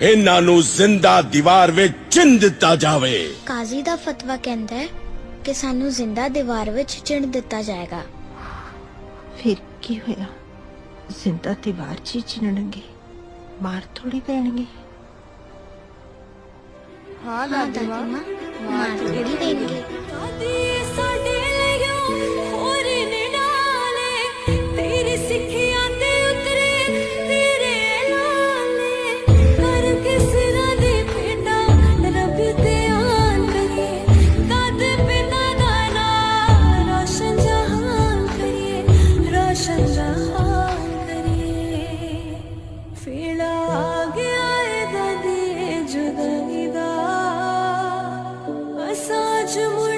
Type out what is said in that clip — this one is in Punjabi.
ਇਹਨਾਂ ਨੂੰ ਜ਼ਿੰਦਾ ਦੀਵਾਰ ਵਿੱਚ ਚਿਣ ਦਿੱਤਾ ਜਾਵੇ। ਕਾਜ਼ੀ ਦਾ ਫਤਵਾ ਕਹਿੰਦਾ ਹੈ ਕਿ ਸਾਨੂੰ ਜ਼ਿੰਦਾ ਦੀਵਾਰ ਵਿੱਚ ਚਿਣ ਦਿੱਤਾ ਜਾਏਗਾ। ਫਿਰ ਕੀ ਹੋਇਆ? ਜ਼ਿੰਦਾ ਦੀਵਾਰ 'ਚ ਹੀ ਚਿਣਨਗੇ ਮਾਰ ਥੋੜੀ ਪੈਣਗੇ। ਹਾਂ ਦਾਦੀ ਮਾਂ ਮਾਰ ਥੋੜੀ ਦੇਣਗੇ ਵੇਲਾ ਆ ਗਿਆ ਏ ਦਦੀ ਜੁਦਾਈ ਦਾ ਅਸਾਂ ਜਮੂ